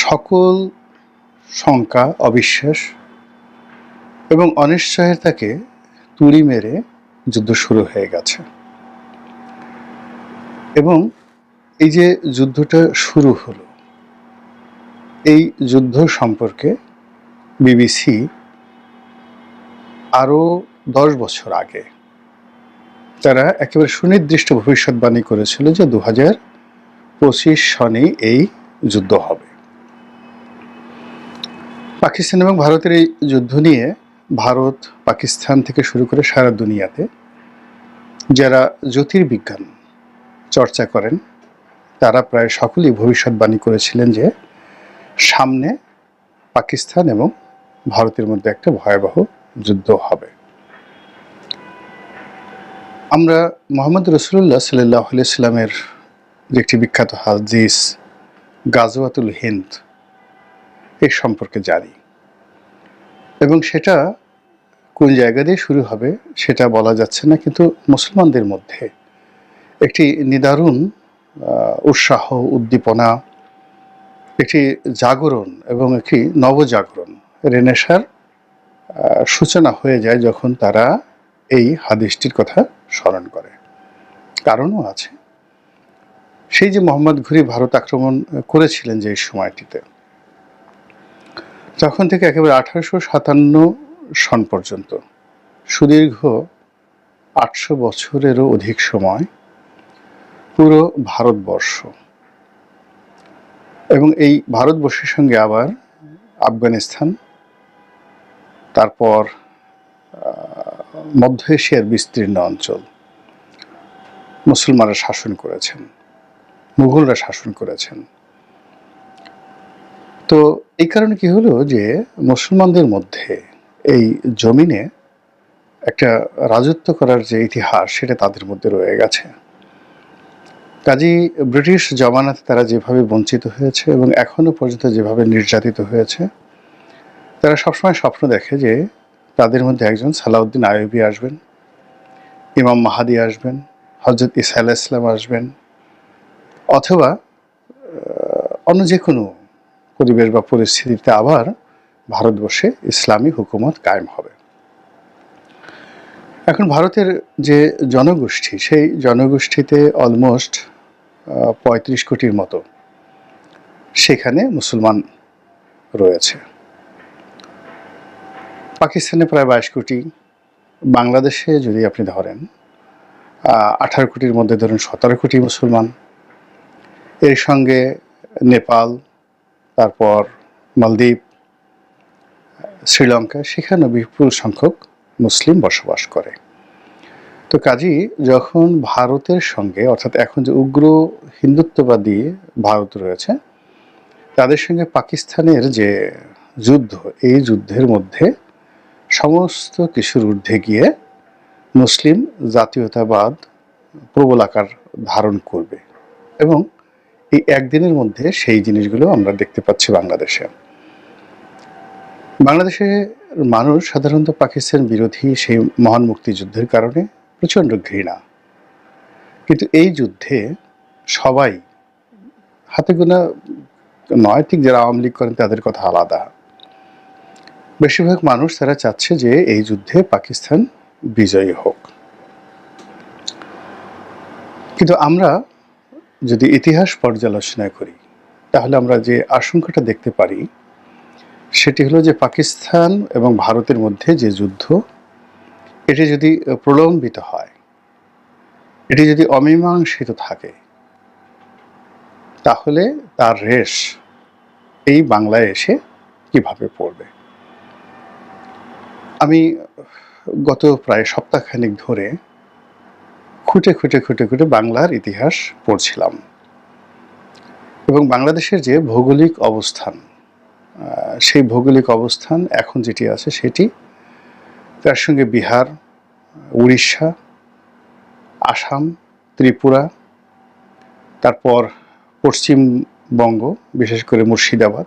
সকল শঙ্কা, অবিশ্বাস এবং অনিশ্চয়ের তাকে তুড়ি মেরে যুদ্ধ শুরু হয়ে গেছে। এবং এই যে যুদ্ধটা শুরু হলো, এই যুদ্ধ সম্পর্কে বিবিসি আরও দশ বছর আগে তারা একেবারে সুনির্দিষ্ট ভবিষ্যৎবাণী করেছিল যে দু হাজার পঁচিশ সনেই এই যুদ্ধ হবে। পাকিস্তান এবং ভারতের এই যুদ্ধ নিয়ে ভারত পাকিস্তান থেকে শুরু করে সারা দুনিয়াতে যারা জ্যোতির্বিজ্ঞান চর্চা করেন, তারা প্রায় সকলেই ভবিষ্যৎবাণী করেছিলেন যে সামনে পাকিস্তান এবং ভারতের মধ্যে একটা ভয়াবহ যুদ্ধ হবে। আমরা মোহাম্মদ রসুল্লাহ সাল্লাহ আলিয়া ইসলামের যে একটি বিখ্যাত হাদিস, গাজওয়াতুল হিন্দ এর সম্পর্কে জানি। এবং সেটা কোন জায়গা দিয়ে শুরু হবে সেটা বলা যাচ্ছে না, কিন্তু মুসলমানদের মধ্যে একটি নিদারুণ উৎসাহ, উদ্দীপনা, একটি জাগরণ এবং একটি নবজাগরণ, রেনেসার সূচনা হয়ে যায় যখন তারা এই হাদিসটির কথা স্মরণ করে। কারণও আছে। সেই যে মোহাম্মদ ঘুরি ভারত আক্রমণ করেছিলেন যে সময়টিতে তখন থেকে একেবারে আঠারোশো সাতান্ন সন পর্যন্ত, সুদীর্ঘ আটশো বছরেরও অধিক সময় পুরো ভারতবর্ষ। এবং এই ভারতবর্ষের সঙ্গে আবার আফগানিস্তান, তারপর মধ্য এশিয়ার বিস্তীর্ণ অঞ্চল মুসলমানরা শাসন করেছেন, মুঘলরা শাসন করেছেন। তো এই কারণে কি হলো যে মুসলমানদের মধ্যে এই জমিনে একটা রাজত্ব করার যে ইতিহাস, সেটা তাদের মধ্যে রয়ে গেছে। কাজী ব্রিটিশ জমানাতে তারা যেভাবে বঞ্চিত হয়েছে এবং এখনও পর্যন্ত যেভাবে নির্যাতিত হয়েছে, তারা সবসময় স্বপ্ন দেখে যে তাদের মধ্যে একজন সালাউদ্দিন আয়ুবী আসবেন, ইমাম মাহাদি আসবেন হজরত ইসা আলাহ ইসলাম আসবেন, অথবা অন্য যে কোনো পরিবেশ বা পরিস্থিতিতে আবার ভারতবর্ষে ইসলামী হুকুমত কায়েম হবে। এখন ভারতের যে জনগোষ্ঠী, সেই জনগোষ্ঠীতে অলমোস্ট পঁয়ত্রিশ কোটির মতো সেখানে মুসলমান রয়েছে। পাকিস্তানে প্রায় বাইশ কোটি, বাংলাদেশে যদি আপনি ধরেন আঠারো কোটির মধ্যে ধরুন সতেরো কোটি মুসলমান। এর সঙ্গে নেপাল তারপর মালদ্বীপ, শ্রীলঙ্কা, সেখানে বিপুল সংখ্যক মুসলিম বসবাস করে। তো কাজী, যখন ভারতের সঙ্গে, অর্থাৎ এখন যে উগ্র হিন্দুত্ববাদী ভারত রয়েছে, তাদের সঙ্গে পাকিস্তানের যে যুদ্ধ, এই যুদ্ধের মধ্যে সমস্ত কিছুর ঊর্ধ্বে গিয়ে মুসলিম জাতীয়তাবাদ প্রবল আকার ধারণ করবে এবং এই একদিনের মধ্যে সেই জিনিসগুলো আমরা দেখতে পাচ্ছি বাংলাদেশে। বাংলাদেশে মানুষ সাধারণত পাকিস্তান বিরোধী সেই মহান মুক্তিযুদ্ধের কারণে প্রচণ্ড ঘৃণা। কিন্তু এই যুদ্ধে সবাই হাতে গোনা নয়, ঠিক যারা আওয়ামী লীগ করেন তাদের কথা আলাদা। বেশিরভাগ মানুষ তারা চাচ্ছে যে এই যুদ্ধে পাকিস্তান বিজয়ী হোক। কিন্তু আমরা যদি ইতিহাস পর্যালোচনা করি, তাহলে আমরা যে আশঙ্কাটা দেখতে পারি, সেটি হলো যে পাকিস্তান এবং ভারতের মধ্যে যে যুদ্ধ, এটি যদি প্রলম্বিত হয়, এটি যদি অমীমাংসিত থাকে, তাহলে তার রেশ এই বাংলায় এসে কীভাবে পড়বে? আমি গত প্রায় সপ্তাহখানিক ধরে খুঁটে খুঁটে খুঁটে খুঁটে বাংলার ইতিহাস পড়ছিলাম। এবং বাংলাদেশের যে ভৌগোলিক অবস্থান সেই ভৌগোলিক অবস্থান এখন যেটি আছে সেটি, তার সঙ্গে বিহার, উড়িষ্যা, আসাম, ত্রিপুরা, তারপর পশ্চিমবঙ্গ, বিশেষ করে মুর্শিদাবাদ।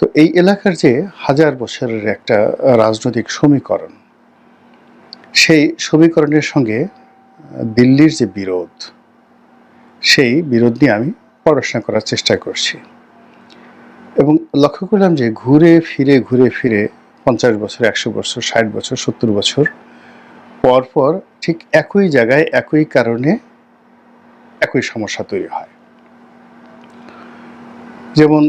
তো এই এলাকার যে হাজার বছরের একটা রাজনৈতিক সমীকরণ, সেই সমীকরণের সঙ্গে দিল্লির যে বিরোধ, সেই বিরোধ নিয়ে আমি পড়াশোনা করার চেষ্টা করছি। এবং লক্ষ্য করলাম যে ঘুরে ফিরে ঘুরে ফিরে পঞ্চাশ বছর, একশো বছর, ষাট বছর, সত্তর বছর, পর পর ঠিক একই জায়গায়, একই কারণে একই সমস্যা তৈরি হয়। যেমন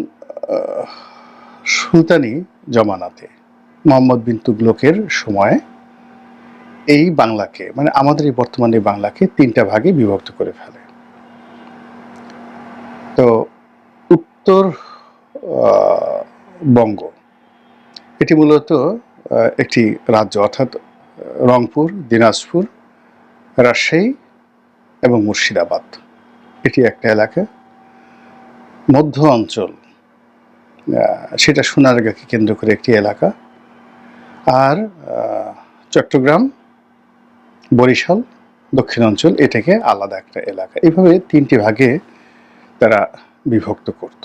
সুলতানি জমানাতে মোহাম্মদ বিন তুগলকের সময় এই বাংলাকে মানে আমাদের এই বর্তমানে বাংলাকে তিনটা ভাগে বিভক্ত করে ফেলে। তো উত্তর বঙ্গ। এটি মূলত একটি রাজ্য, অর্থাৎ রংপুর, দিনাজপুর, রাজশাহী এবং মুর্শিদাবাদ। এটি একটা এলাকা। মধ্য অঞ্চল সেটা সোনারগাঁকে কেন্দ্র করে একটি এলাকা। আর চট্টগ্রাম বরিশাল দক্ষিণ অঞ্চল এটাকে আলাদা একটা এলাকা। এইভাবে তিনটি ভাগে তারা বিভক্ত করত।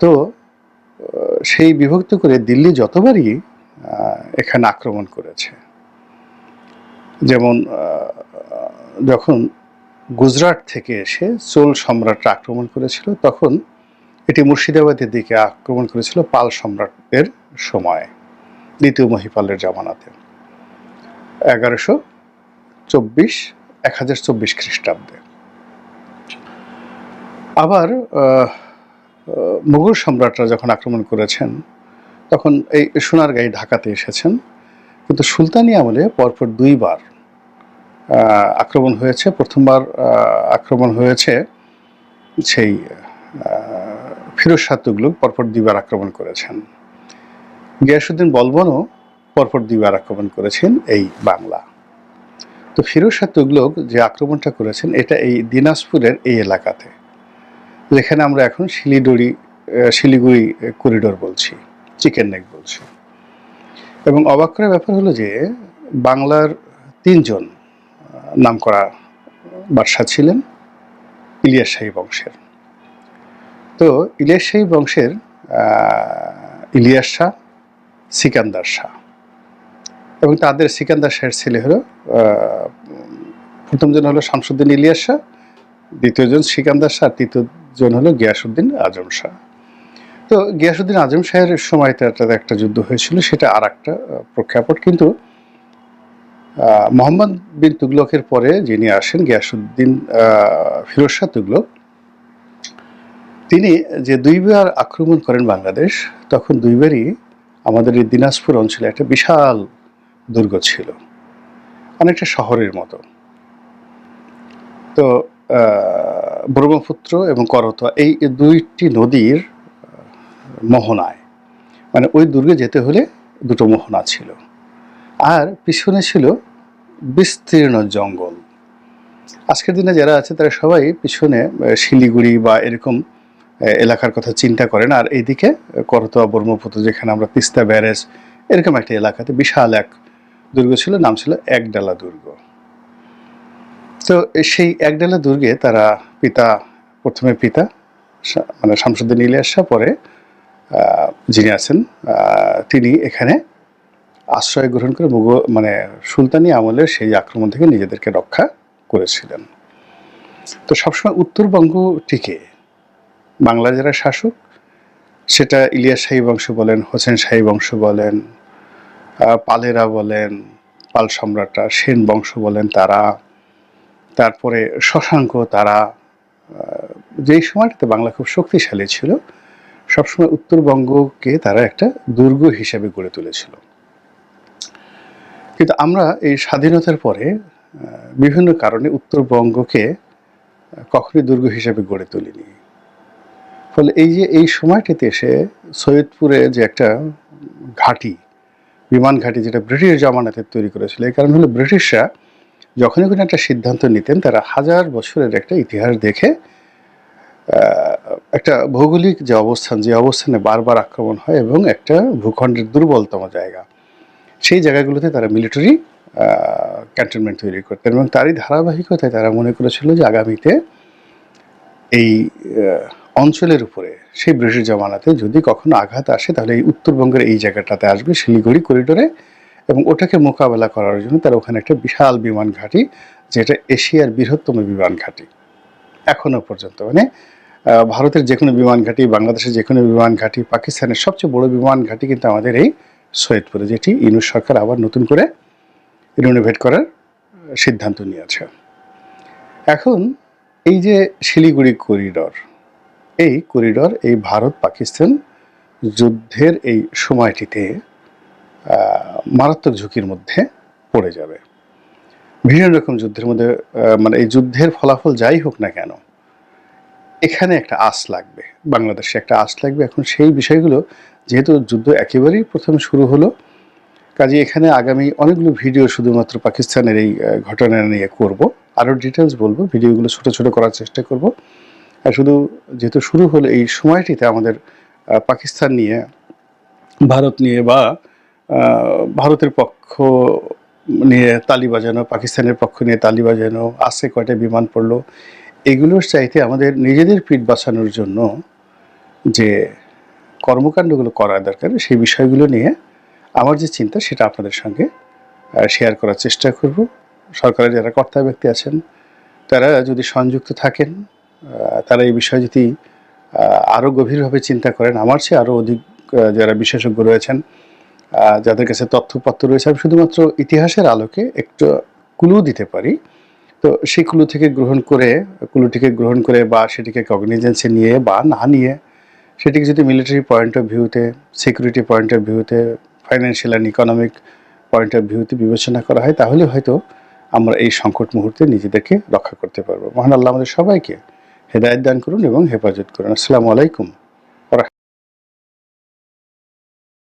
তো, সেই বিভক্ত করে দিল্লি যতবারই এখানে আক্রমণ করেছে, যেমন যখন গুজরাট থেকে এসে চোল সম্রাটরা আক্রমণ করেছিল, তখন এটি মুর্শিদাবাদের দিকে আক্রমণ করেছিল পাল সম্রাটদের সময়, দ্বিতীয় মহিপালের জামানাতে। এগারোশো চব্বিশ এক হাজার চব্বিশ খ্রিস্টাব্দে। আবার মুঘল সম্রাটরা যখন আক্রমণ করেছেন, তখন এই সোনার সোনারগাঁই ঢাকাতে এসেছেন। কিন্তু সুলতানি আমলে পরপর দুইবার আক্রমণ হয়েছে। প্রথমবার আক্রমণ হয়েছে সেই ফিরোজ শাহ তুগলক পরপর দুইবার আক্রমণ করেছেন। গিয়াসুদ্দিন বলবনও পরপর দুইবার আক্রমণ করেছেন এই বাংলা। তো ফিরোজ শাহ তুগলক যে আক্রমণটা করেছেন এটা এই দিনাজপুরের এই এলাকাতে যেখানে আমরা এখন শিলিগুড়ি আহ, শিলিগুড়ি করিডোর বলছি চিকেন নেক বলছি। এবং অবাক করার ব্যাপার হলো যে বাংলার তিনজন আহ, নামকরা বাদশাহ ছিলেন ইলিয়াস শাহী বংশের। তো ইলিয়াস শাহী বংশের ইলিয়াস শাহ সিকান্দার শাহ। এবং তাদের সিকান্দার শাহের ছেলে হলো প্রথমজন হলো শামসুদ্দিন ইলিয়াস শাহ দ্বিতীয়জন সিকান্দার শাহ তৃতীয়জন হলো গিয়াসুদ্দিন আজম শাহ। তো গিয়াসুদ্দিন আজম শাহের সময় তাদের একটা যুদ্ধ হয়েছিল, সেটা আর একটা প্রেক্ষাপট কিন্তু মোহাম্মদ বিন তুগলকের পরে যিনি আসেন, গিয়াসুদ্দিন ফিরোজ শাহ তুগলক, তিনি যে দুইবার আক্রমণ করেন বাংলাদেশ, তখন দুইবারই আমাদের এই দিনাজপুর অঞ্চলে একটা বিশাল দুর্গ ছিল। অনেকটা শহরের মতো। তো ব্রহ্মপুত্র এবং করতোয়া এই দুইটি নদীর মোহনায়। মানে ওই দুর্গে যেতে হলে দুটো মোহনা ছিল। আর পিছনে ছিল বিস্তীর্ণ জঙ্গল। আজকের দিনে যারা আছে তারা সবাই পিছনে শিলিগুড়ি বা এরকম এলাকার কথা চিন্তা করেন। আর এইদিকে করতোয়া, ব্রহ্মপুত্র যেখানে আমরা তিস্তা, ব্যারেজ এরকম একটা এলাকাতে বিশাল এক দুর্গ ছিল, নাম ছিল একডালা দুর্গ। তো সেই একডালা দুর্গে তারা পিতা, প্রথমে পিতা মানে শামসুদ্দিন ইলিয়াস শাহ পরে যিনি আছেন তিনি এখানে আশ্রয় গ্রহণ করে মুঘল মানে সুলতানি আমলের সেই আক্রমণ থেকে নিজেদেরকে রক্ষা করেছিলেন। তো সবসময় উত্তরবঙ্গটিকে বাংলার যারা শাসক, সেটা ইলিয়াস শাহী বংশ বলেন, হোসেন শাহী বংশ বলেন পালেরা বলেন, পাল সম্রাটরা, সেন বংশ বলেন তারা, তারপরে শশাঙ্ক তারা যেই সময়টাতে বাংলা খুব শক্তিশালী ছিল, সবসময় উত্তরবঙ্গকে তারা একটা দুর্গ হিসেবে গড়ে তুলেছিল। কিন্তু আমরা এই স্বাধীনতার পরে বিভিন্ন কারণে উত্তরবঙ্গকে কখনোই দুর্গ হিসেবে গড়ে তুলিনি। ফলে এই যে, এই সময়টিতে এসে সৈয়দপুরে যে একটা ঘাঁটি বিমান ঘাঁটি যেটা ব্রিটিশ জামানাতে তৈরি করেছিল, এই কারণ হলো ব্রিটিশরা যখনই কোনো একটা সিদ্ধান্ত নিতেন, তারা হাজার বছরের একটা ইতিহাস দেখে একটা ভৌগোলিক যে অবস্থান, যে অবস্থানে বারবার আক্রমণ হয় এবং একটা ভূখণ্ডের দুর্বলতম জায়গা। সেই জায়গাগুলোতে তারা মিলিটারি ক্যান্টনমেন্ট তৈরি করতেন এবং তারই ধারাবাহিকতায় তারা মনে করেছিল যে আগামীতে এই অঞ্চলের উপরে, সেই ব্রিটিশ জামানাতে যদি কখনো আঘাত আসে, তাহলে এই উত্তরবঙ্গের এই জায়গাটাতে আসবে, শিলিগুড়ি করিডোরে, এবং ওটাকে মোকাবেলা করার জন্য তারা ওখানে একটা বিশাল বিমান ঘাঁটি, যেটা এশিয়ার বৃহত্তম বিমান ঘাঁটি। এখনও পর্যন্ত মানে ভারতের যে কোনো বিমান ঘাঁটি, বাংলাদেশের যে কোনো বিমান ঘাঁটি, পাকিস্তানের সবচেয়ে বড় বিমান ঘাঁটি কিন্তু আমাদের এই সৈয়দপুরে, যেটি ইউনুস সরকার আবার নতুন করে রিনোভেট করার সিদ্ধান্ত নিয়েছে। এখন, এই যে শিলিগুড়ি করিডর এই করিডর, এই ভারত পাকিস্তান যুদ্ধের এই সময়টিতে মারাত্মক ঝুঁকির মধ্যে পড়ে যাবে। বিভিন্ন রকম যুদ্ধের মধ্যে মানে এই যুদ্ধের ফলাফল যাই হোক না কেন, এখানে একটা আশ লাগবে, বাংলাদেশে একটা আশ লাগবে। এখন সেই বিষয়গুলো, যেহেতু যুদ্ধ একেবারেই প্রথম শুরু হলো, কাজে এখানে আগামী অনেকগুলো ভিডিও শুধুমাত্র পাকিস্তানের এই ঘটনা নিয়ে করব। আরও ডিটেলস বলব, ভিডিওগুলো ছোট ছোট করার চেষ্টা করব। শুধু যেহেতু শুরু হলো এই সময়টিতে আমাদের পাকিস্তান নিয়ে, ভারত নিয়ে বা ভারতের পক্ষ নিয়ে তালি বাজানো, পাকিস্তানের পক্ষ নিয়ে তালি বাজানো, আসে কয়টা বিমান পড়ল, এগুলোর চাইতে আমাদের নিজেদের পিঠ বাঁচানোর জন্য যে কর্মকাণ্ডগুলো করা দরকার, সেই বিষয়গুলো নিয়ে আমার যে চিন্তা সেটা আপনাদের সঙ্গে শেয়ার করার চেষ্টা করব। সরকারের যারা কর্তা ব্যক্তি আছেন, তারা যদি সংযুক্ত থাকেন তারা এই বিষয়ে যদি আরও গভীরভাবে চিন্তা করেন, আমার চেয়ে আরও অধিক যারা বিশেষজ্ঞ রয়েছেন যাদের কাছে তথ্যপত্র রয়েছে, আমি শুধুমাত্র ইতিহাসের আলোকে একটু কুলু দিতে পারি। তো সেই কুলু থেকে গ্রহণ করে কুলুটিকে গ্রহণ করে বা সেটিকে কগনিজেন্সে নিয়ে বা না নিয়ে, সেটিকে যদি মিলিটারি পয়েন্ট অফ ভিউতে সিকিউরিটি পয়েন্ট অফ ভিউতে financial and economic point of ভিউতে বিবেচনা করা হয়, তাহলে হয়তো আমরা এই সংকট মুহূর্তে নিজেদেরকে রক্ষা করতে পারব। মহান আল্লাহ আমাদের সবাইকে হেদায়ত দান করুন এবং হেফাজত করুন। আসসালামু আলাইকুম।